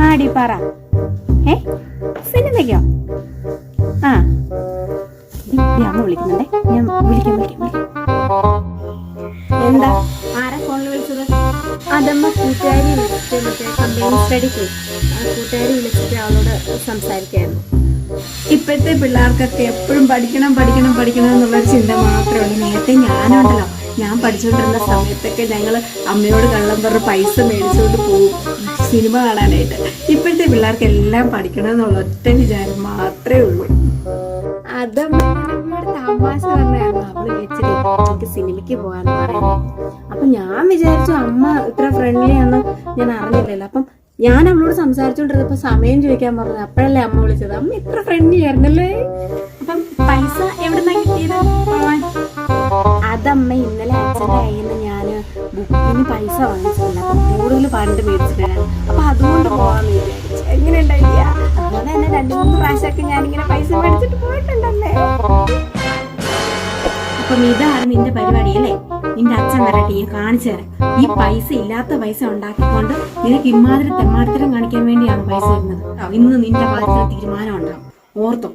ആടി പറ. ഏ? സിനിമയ്ക്കോ? ആ. അമ്മ വിളിക്കുന്നുണ്ടേ. ഞാൻ വിളിക്കാം വിളിക്കാം വിളിക്കാം. എന്താ? ആരാ ഫോണിൽ വിളിച്ചത്? അതമ്മ കൂട്ടുകാരി വിളിച്ചിട്ട് മറ്റേ കമ്പനി സ്റ്റഡിക്ക് ആ കൂട്ടുകാരി വിളിച്ചിട്ട് അവളോട് സംസാരിക്കായിരുന്നു. ഇപ്പോഴത്തെ പിള്ളേർക്കൊക്കെ എപ്പോഴും പഠിക്കണം പഠിക്കണം പഠിക്കണം എന്നുള്ളൊരു ചിന്ത മാത്രമേ ഉള്ളൂ. നേരത്തെ ഞാനുണ്ടല്ലോ. ഞാൻ പഠിച്ചുകൊണ്ടിരുന്ന സമയത്തൊക്കെ ഞങ്ങൾ അമ്മയോട് കള്ളം പറഞ്ഞ് പൈസ മേടിച്ചുകൊണ്ട് പോകും സിനിമ കാണാനായിട്ട്. ഇപ്പോഴത്തെ പിള്ളേർക്ക് എല്ലാം പഠിക്കണം എന്നുള്ള ഒറ്റ വിചാരം മാത്രമേ ഉള്ളൂ. അതമ്മ എന്നോട് തമാശ പറഞ്ഞായിരുന്നു. അവൾ വിളിച്ചിട്ട് എനിക്ക് സിനിമയ്ക്ക് പോകാന്ന് പറയുന്നത്. അപ്പൊ ഞാൻ വിചാരിച്ചു അമ്മ ഇത്ര ഫ്രണ്ട്ലി ആണെന്ന് ഞാൻ അറിഞ്ഞില്ലല്ലോ. അപ്പം ഞാൻ അവളോട് സംസാരിച്ചോണ്ടിരുന്നപ്പോ സമയം ചോദിക്കാൻ പറഞ്ഞു. അപ്പോഴല്ലേ അമ്മ വിളിച്ചത്. അമ്മ ഇത്ര ഫ്രണ്ട്ലി ആയിരുന്നല്ലേ? അപ്പം പൈസ എവിടുന്നാ കിട്ടിയത്? അതമ്മ ഇന്നലെ അച്ഛന്റെ കയ്യിൽ നിന്ന് ഞാൻ ബുക്കിന് പൈസ വാങ്ങിച്ചിട്ടുണ്ട്. അപ്പം കൂടുതൽ ഫണ്ട് മേടിച്ചിട്ടാണ് അപ്പൊ അതുകൊണ്ട് പോവാൻ വിചാരിച്ചു. എങ്ങനെ ഉണ്ടായില്ല അതുപോലെ തന്നെ രണ്ടു മൂന്ന് പ്രാവശ്യമൊക്കെ ഞാനിങ്ങനെ പൈസ മേടിച്ചിട്ട് പോയിട്ടുണ്ടല്ലേ? അപ്പം ഇതാണ് നിന്റെ പരിപാടി അല്ലേ? നിന്റെ അച്ഛൻ വരട്ടെ ഞാൻ കാണിച്ചു തരാം. ഈ പൈസ ഇല്ലാത്ത പൈസ ഉണ്ടാക്കിക്കൊണ്ട് നിനക്ക് ഇമാതിരി തെമ്മാടിത്തരം കാണിക്കാൻ വേണ്ടിയാണ് പൈസ തരുന്നത്. ഇന്ന് നിന്റെ കാര്യത്തിൽ തീരുമാനം ഉണ്ടാവും. ഓർത്തോ.